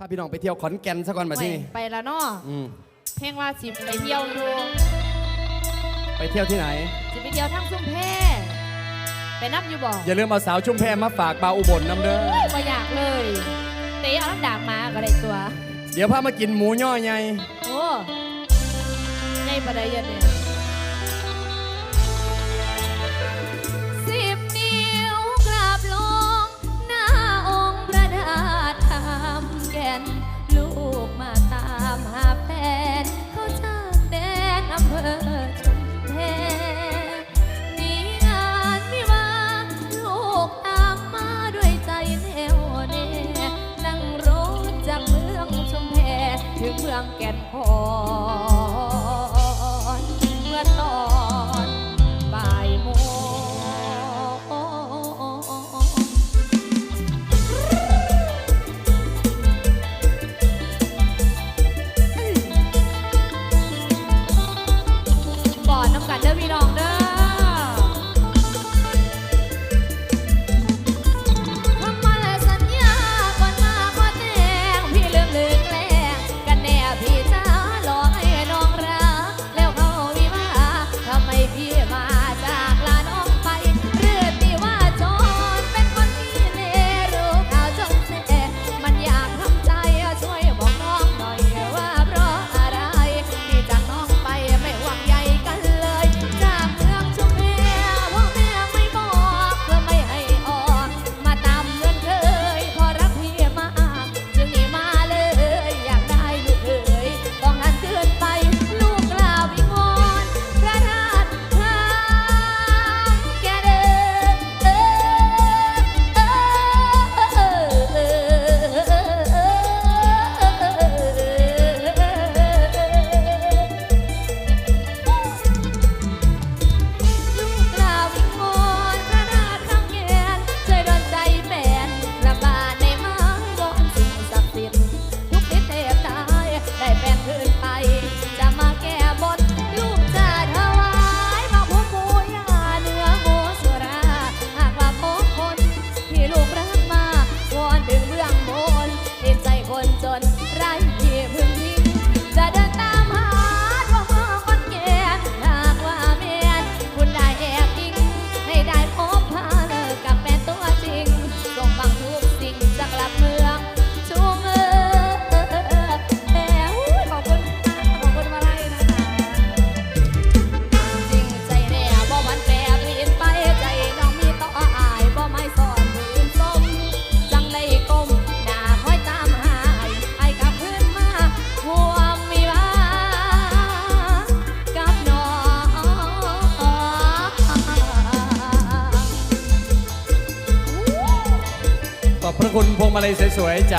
พาพี่น้องไปเที่ยวขอนแก่นซะก่อนมาที่ไม่นี่ไปแล้วเนาะอืมเพลงว่าสิไปเที่ยวอยู่ไปเที่ยวที่ไหนสิไปเที่ยวทั้งซุ่มแพไปนับอยู่บ่อย่าลืมเอาสาวชุมแพมาฝากบาวอุบลน้ำเด้อบ่อยากเลยเตะเอาน้ำดากมาก็ได้ตัว เดี๋ยวพามากินหมูย่อใหญ่โอ้ใหญ่ปานใดเยันเนี่ย ตามหาแฟนเขาจากแดนอำเภอชุมแพมีงานมีวาห์ลูกตามมาด้วยใจแน่วแน่นั่งรถจากเมืองชุมแพถึงเมืองแก่นคอ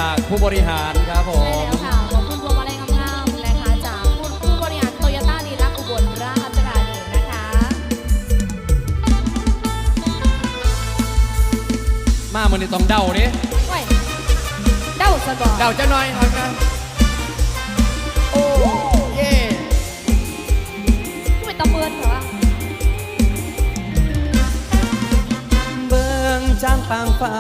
จากผู้บริหารครับผใช่ม แล้วค่ะขอบคุณพวงมาลัยงามๆเลยค่ะจากผู้ผู้บริหารโตโยต้าดีรักอุบลราชธานีนะคะ มามันนี่ต้องเดาดิเว้ยเด้าสะบอกเดาจะหน่อยเอานะโอ้เย่ไม่ตะเมินเหรอเบิ่งจ้างปางฟ้า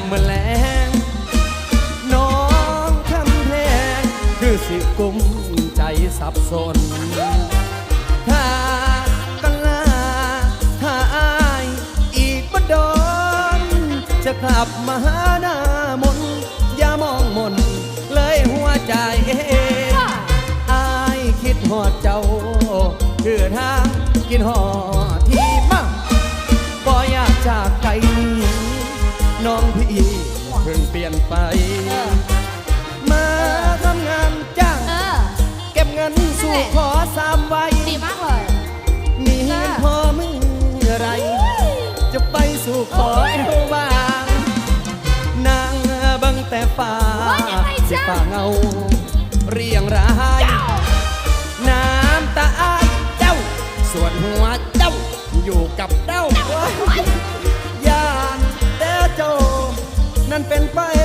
ามมือแลงน้องคำแพงคือสิกุมใจสับสนถ้ากันลาถ้าอายอีกบ่โดนจะกลับมาหาหน้ามนอย่ามองมนเลยหัวใจอายคิดหอดเจ้า คือทางกินหอด่าเงา เรียงรายน้ำตาอายเจ้า ส่วนหัวเจ้า อยู่กับเจ้าญาติเด้อโจ นั่นเป็นไป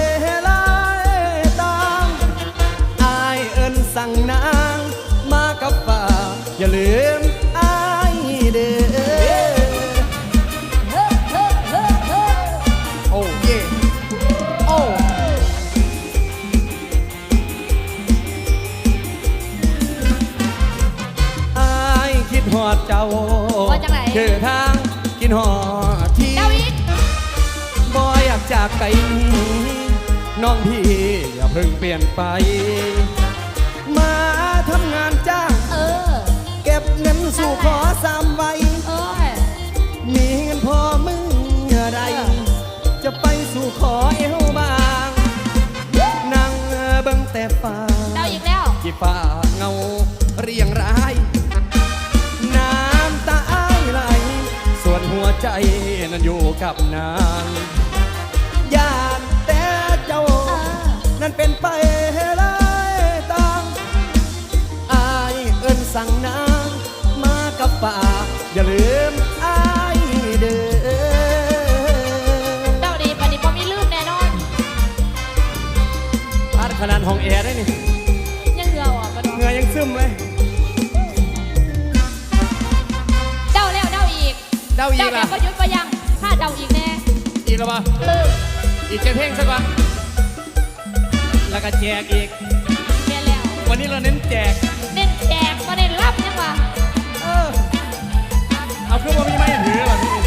เจ้าว่าจังไหน คือทางคิดหอดที่เดาอีกบ่อยากจากไกลน้องพี่อย่าเพิ่งเปลี่ยนไป มาทำงานจ้าง เออ เก็บเงินสู่ขอสามไว้ เอ้ยมีเงินพอมึงอะไร จะไปสู่ขอเอวบางนั่งเบิ่งแต่ฟ้าเดาอีกแล้ว ที่ฟ้าเงา ใจนั้นอยู่กับนางยานแต่เจ้าเออนั่นเป็นไปหลายต่างอายเอิ้นสั่งนางมากับป่า อย่าลืมอายเด้อเดาดีปานนี้พอมีลืมแน่นอน พาดขนาดห้องแอร์ได้นี่ยังเหงือออกกันเหงื่อยังซึมเลยาอีเดากแบล่ะบก็ยุดก็ยัง ถ้าเดาอีกแน่อีกแล้วปะเอออีกแค่เพลงสักวันแล้วก็แจกอีก แม่แล้ววันนี้เราเน้นแจก เน้นแจกมาเน้นรับยังวะเออเอาเครื่องว่ามีไม้ถือแบบนี้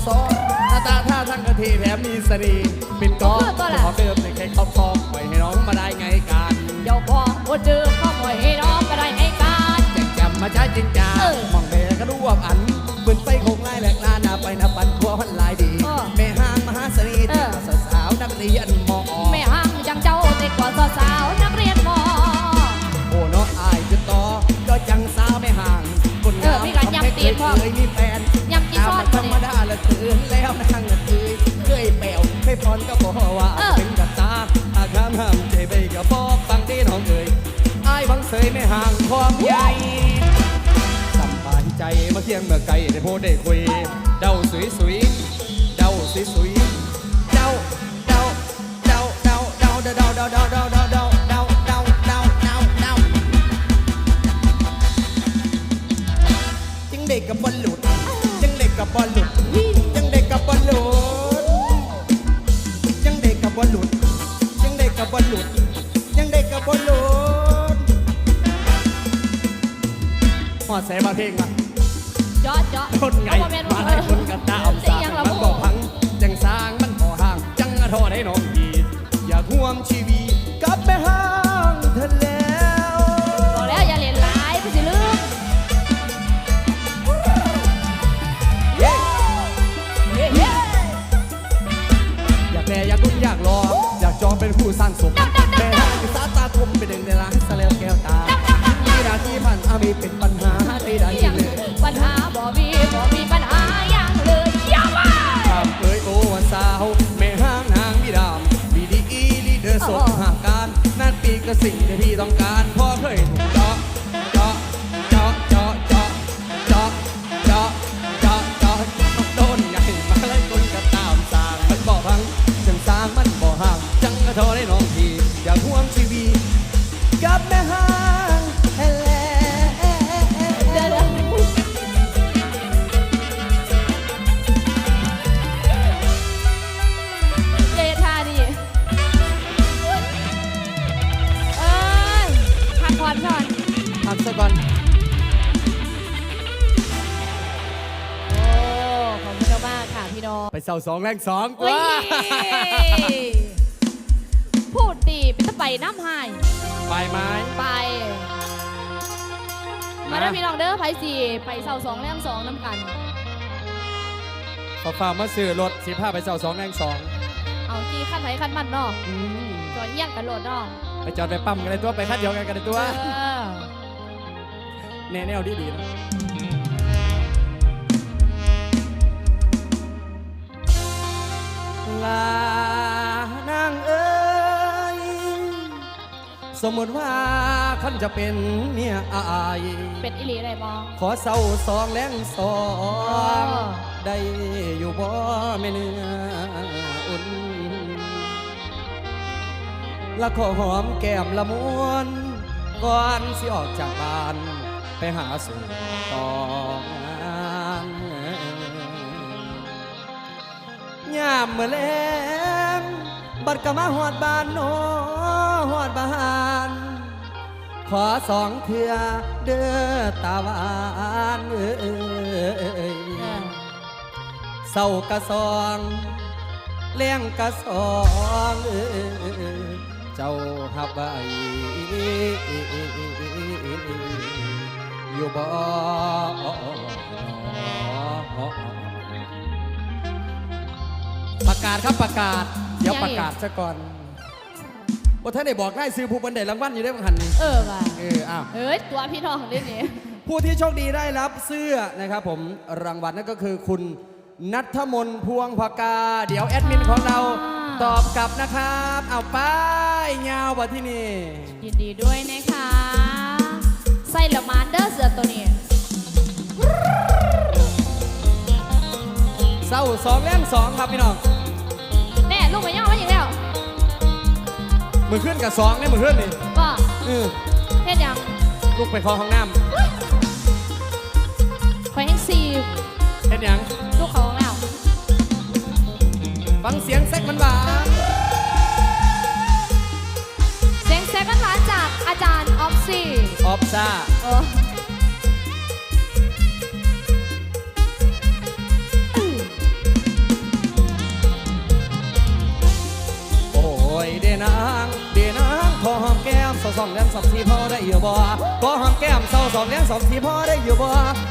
ไม่เกินสาวสองหน้าตาท่าทางกะทีแถมมีเสน่ห์เป็นกองเออตัวล่ะขอเดิมในแค่ครอบครองปล่อยให้น้องมาได้ไงกันเจ้าของบ่เจอก็ปล่อยให้น้องไปได้ไงกันแจกจำมาจ้าจินจ้าเออมองแม่ก็รู้ว่าอันปืนไปคงไล่แหลกลาหน้าไปหน้าปันครัวหันลายดีเออแม่ห้างมหาเสน่ห์เออสาวสาวๆนักเรียนมอแม่ห้างจังเจ้าเด็กกว่าสาวๆนักเรียนมอโอ้น้องอายจะต่อก็จังสาวไม่ห่างคนเออมีการย้ำตีนพ่อเคยมีแฟนย้ำตีนตามซ้อนมันธรรมดา ละเตือนแล้วนางละเคยเคยแปวเคยพรก็บอกว่าเออ ถึงกับตาอาคามห้ามใจไปกับพ่อฟังดีน้องเอ่ยอายบังเสยไม่ห่างความใหญ่สำบายใจเมาเที่ยงเมื่อไกลได้โพดได้คุย เดาสวยสวยๆเดาสวยสวยๆเดาเดาเดาเดาเดาเดาเดาเดาเดาเดาเดาเดาเดาเดาเดาเดาจังเด็กกับบอลหลุดจังเด็กกับบอลหลุด จังเด็กกับบอลหลุดพอดใส่มาเพลงมาเจาะเจาะคนไงเอบ่แนมาให้คนกันตามเสีสายงงละมันโมบอกพัง จังสร้างมันพอห่าง จังทอดให้น้องดี อยากห่วมชีวีกลับไปห้า นั่นปีก็สิ่งที่พี่ต้องการ ไปเสาสองแรงสองกเฮ้ว่ายพูดดีเป็นตะไปน้ำหายปลายไม้ไป มามาเด้อพี่น้องเด้อไผสี่ไปเสาสองแรงสองน้ำกันฝากฝากมาซื้อรถสิผ้าไปเสาสองแรงสองเอาจีขั้นไผขั้นมันเนาะอืมจอดเยี่ยงกันโหลดเนาะไปจอดไปปั๊มกันเลยตัวไปคัดเดียวกันกันเลยตัวเออแน่แนวดีดีๆนะ ลานางเอ้ยสมมติว่าขันจะเป็นเมียอายเป็นอิลีได้มองขอเศร้าสองแรงสองอได้อยู่บ่แม่เนื้ออุ่นและขอหอมแก้มละมวนก่อนสิออกจากบ้านไปหาสู่ต่อง ยามเมื่อแลงบัดกะมาหอดบ้านโนหอดบ้านขอสองเทือเด้อตาหวานเอ้ยเออเศร้ากะสองเลี้ยงกะสองเอ้ยเจ้าหับไว้อยู่บ่ ประกาศครับประกาศ เดี๋ยวประกาศซะก่อนว่าท่านได้บอกได้ซื้อผู้บันไดรางวัลอยู่ได้บังหันนี่เออว่ะเอออ้าวเอ้ยตัวพี่ทองเล่นนี่ผู้ที่โชคดีได้รับเสื้อนะครับผมรางวัลนั่นก็คือคุณนัทมนต์พวงพกา เดี๋ยวแอดมินของเราตอบกลับนะครับ เอาไป้ายยาวกว่าที่นี่ ยินดีด้วยนะคะใส่ละมานเดอร์เสือตัวนี้เศร้าสองแรงสองครับพี่น้อง มือขึ้นกับสองเนี่ยมือขึ้นนี่ก็เออเฮ็ดหยังลูกไปคอห้องน้คอยให้ซีำเห็นยังลูกเขาของเราฟังเสียงเซ็กมันหวานเสียงแซกกันหวานจากอาจารย์ออฟซี่ออฟซ่าโอ้โอ้ยเดนางเดนางขอหอม แก้มเศร้าสองสองทีพ่อได้อยู่บ่ขอหอมแก้มเศร้าสองแรงสองทีพ่อได้อยู่บ่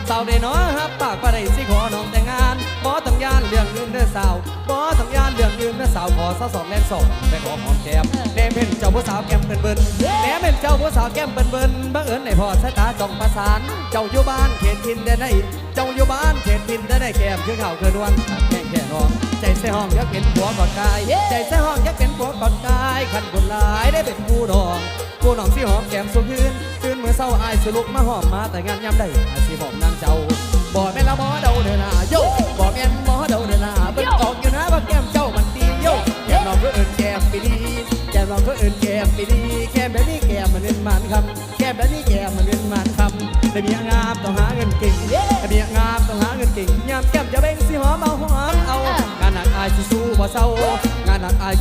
สาวได้น้อยฮับปากปะได้สิขอน้องแต่งงานบ่ต้องยานเรื่องอื่นเด้อสาวบ่ต้องยานเรื่องอื่นเด้อสาวขอเศร้าสองแรงสองไปขอหอมแก้มแน่เป็นเจ้าผู้สาวแก้มเบิ่นเบิ่นแน่เป็นเจ้าผู้สาวแก้มเบิ่นเบิ่นบังเอิญในพ่อสายตาจ้องประสาน เจ้าอยู่บ้านเขตทินได้ไหนเจ้าอยู่บ้านเขตทินได้ไหนแก้มคือเขาคือนวลแข่งแค่น้อง ใจเสห้องอยากเป็นผัวกอดกาย ใจเสห้องอยากเป็นผัวกอดกายขันคนหลายได้เป็นผู้ดองผู้น้องสิหอมแก้มสุคืนตื่นเมื่อเศร้าอายสลุกมาหอมมาแต่งานยามได้อายสิหอมนางเจ้าบ่แม่นละบ่เดาเด้อนาโยบ่แม่นบ่เดาเด้อนาเบิ่งออกอยู่นะว่าแก้มเจ้ามันดีโยแก้มน้องก็เอิ้นแก้มไปดีแก้มน้องก็เอิ้นแก้มไปดีแก้มแบบนี้แก้มมันเป็นมันคำแก้มแบบนี้แก้มมันเป็นมันคำแต่เมียงามต้องหาเงิน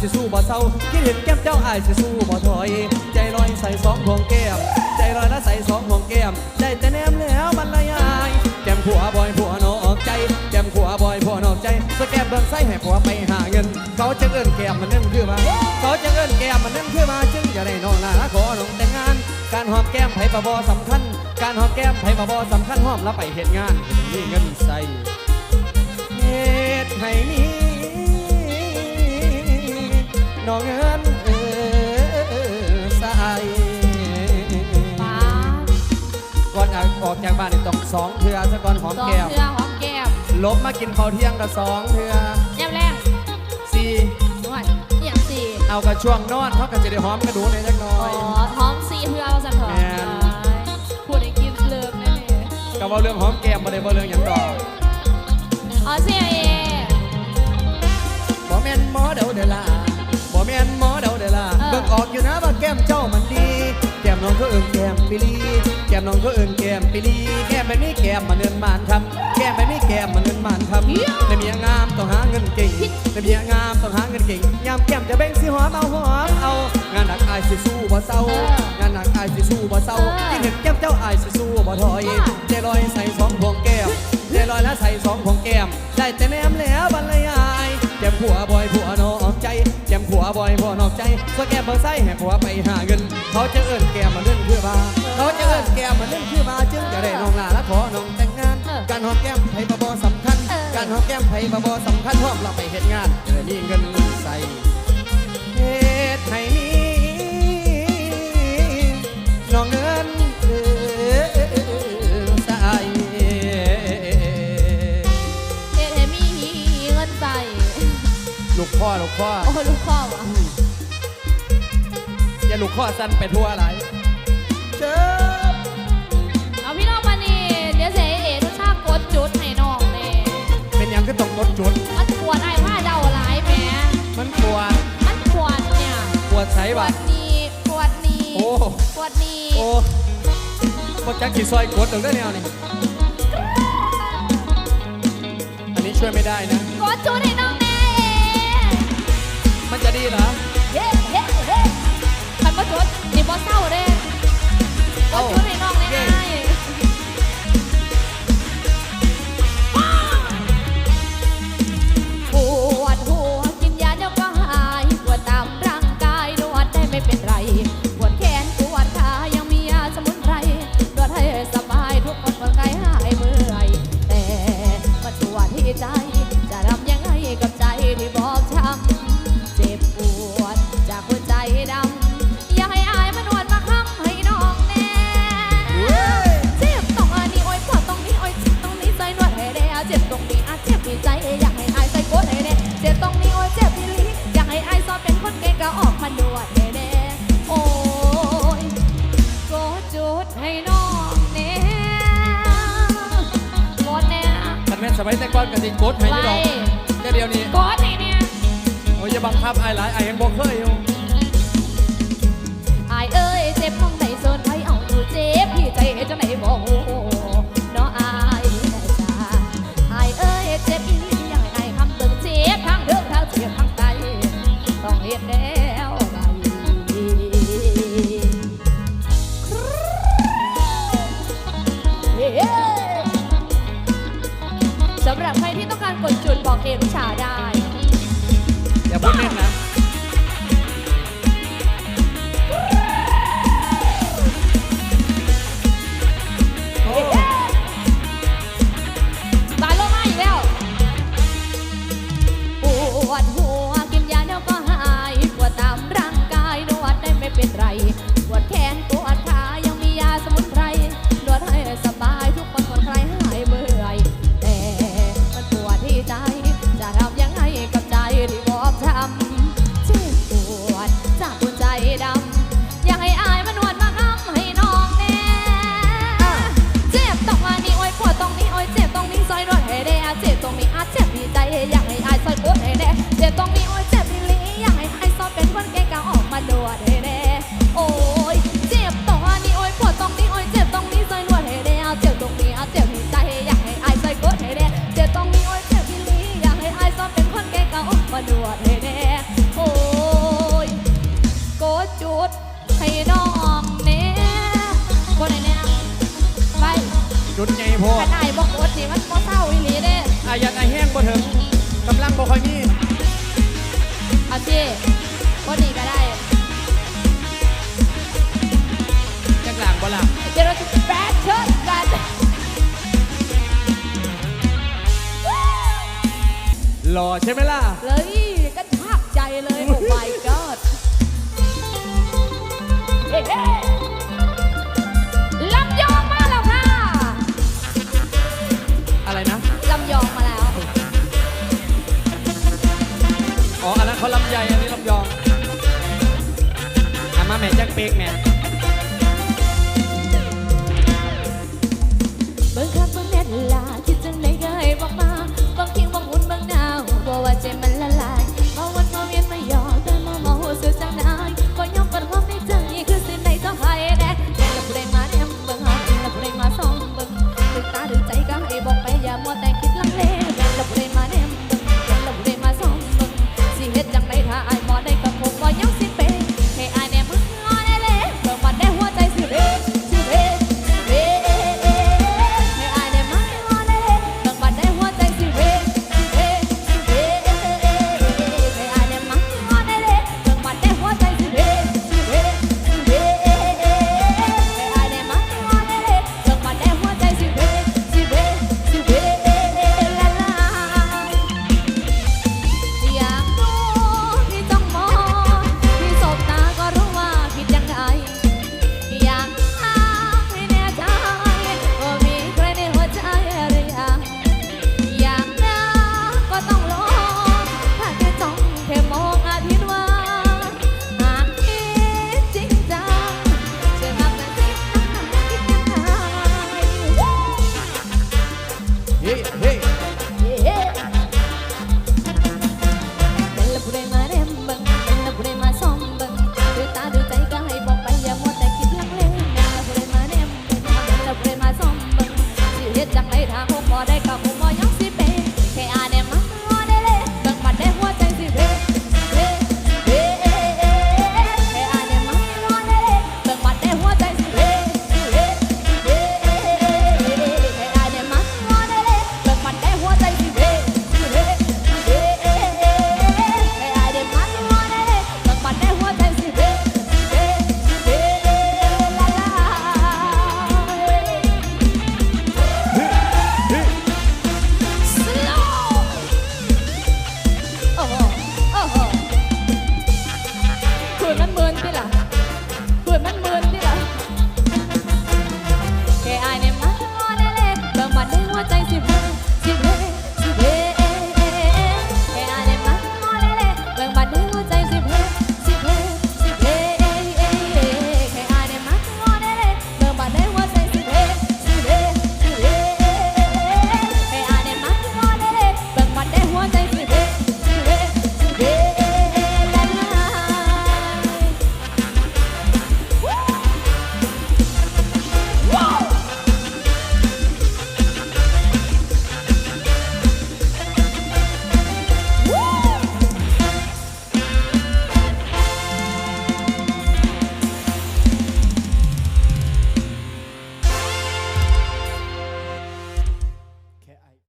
สิสู้บ่เศร้าคิดเห็นแก้มเจ้าอายสิสู้บ่ถอย ใจลอยใส่สองพวงแก้ม ใจลอยแล้วใส่สองพวงแก้มใจแต่แนมแล้วมันละยายแก้มผัวบอยผัวนอกใจ แก้มผัวบอยผัวนอกใจสแก้มเบิ่งไส้ให้ผัวไปหาเงิน เขาจะเอิ้นแก้มมันนั่นคือมาเขาจะเอิ้นแก้มมันนั่นคือมาจึงจะได้น้องลาขอน้องแต่งงาน การหอมแก้มไผบ่บ่สำคัญ การหอมแก้มไผบ่บ่สำคัญหอมแล้วไปเฮ็ดงานมีเงินใส่เหตุให้มี น้องเงินเออใส่ป้าก่อนออกจากบ้านนี่ต้องสองเทือซะก่อนหอมสองแก้มเทือหอมแก้มลบมากินข้าวเที่ยงกับสองเทือแนมแรงสี่นวดอหย่างสี่เอากับช่วงนอนเขาก็จะได้หอมกระดูในอยจักหน้ออ๋อยท้องสี่เทือเอาสันเถอะแม่นพูดให้กินเลิกแน่เลยก็เว่าเรื่องหอมแก้มบ่ได้เว่าเรื่องหยังดอกอ๋อเสียเอ บ่แม่นหมอเดาเดอล่า ออกอยู่นะว่าแก้มเจ้ามันดี แก้มน้องก็เอิ้นแก้มปิลีแก้มน้องก็เอิ้นแก้มปิลีแก้มแบบนี้แก้มมันเอิ้นมานคำแก้มแบบนี้แก้มมันเอิ้นมานคำในเมียงามต้องหาเงินเก่งในเมียงามต้องหาเงินเก่งยามแก้มจะเบ่งสิหอมเอาหอมเอา งานหนักอายสิสู้บ่เศร้างานหนักอายสิสู้บ่เศร้ายิ่งเห็นแก้มเจ้าอายสิสู้บ่ถอยใจลอยใส่สองพวงแก้มใจลอยแล้วใส่สองพวงแก้มได้แต่แนม วแกมบางใไส้แห่หัวไปหาเงิน เขาจะเอิ้นแกมาเล่นเพื่อบาเขาจะเอิ้นแกมาเล่นเพื่อบาจึงจะได้น้องลาและขอน้องแต่งงาน การหอมแก้มไผ่บะบอสำคัญ การหอมแก้มไผ่บะบอสำคัญหอมเราไปเห็นงานจะได้มีเงินใส่เหตุให้มีน้องเงินใสเฮ็ดให้มีเงินใสลูกพ่อลูกพ่อโอ้ลูกพ่อวะ อย่าลูกข้อสั้นไปทั่วหลายเชิญเอาพี่น้องมานี่เดี๋ยวเสียเอ๋ทุกชาติกดจุดให้น้องเน่เป็นยังก็ต้องกดจุด มันปวดไอ้ผ้าเดาหลายแหมมันปวดมันปวดเนี่ยปวดใช่ปวบัตดนี่ปวดนี่โอ้ปวดนี่โอ้ปวดแจ็คขี่ซอยกดตรงได้แนวนี่อันนี้ช่วยไม่ได้นะ กดจุดให้น้องแม่เอ๋มันจะดีเหรอ เศร้าเด้ก็จุดให้ สมัยแต่ก่อนกสิกดให้ไม่ดอกแค่เดียวนี้กดไหนเนี่ยโอ้ยอย่าบังคับไอ้หลายไอ้ยังบอกเคยอยู่ไอ้เอ้ยเจ็บมองใหนโซนไอ้เอาอยู่เจ็บพี่ใจเฮ็ดจะไหนบอก 点不巧的。 รอใช่ไหมล่ะ เลยก็ชากใจเลย โอ้ my god เฮ้ลำยองมาแล้วค่ะอะไรนะ ลำยองมาแล้ว อ๋อ อันนั้นเขาลำญ่อันนี้ลำยองอามาแม่แจ็คเป๊กแม่เมื่อคักเบิ่งแน่นลาคิดจะงได๋ก็ให้บอกมา มัวแต่คิดลังเล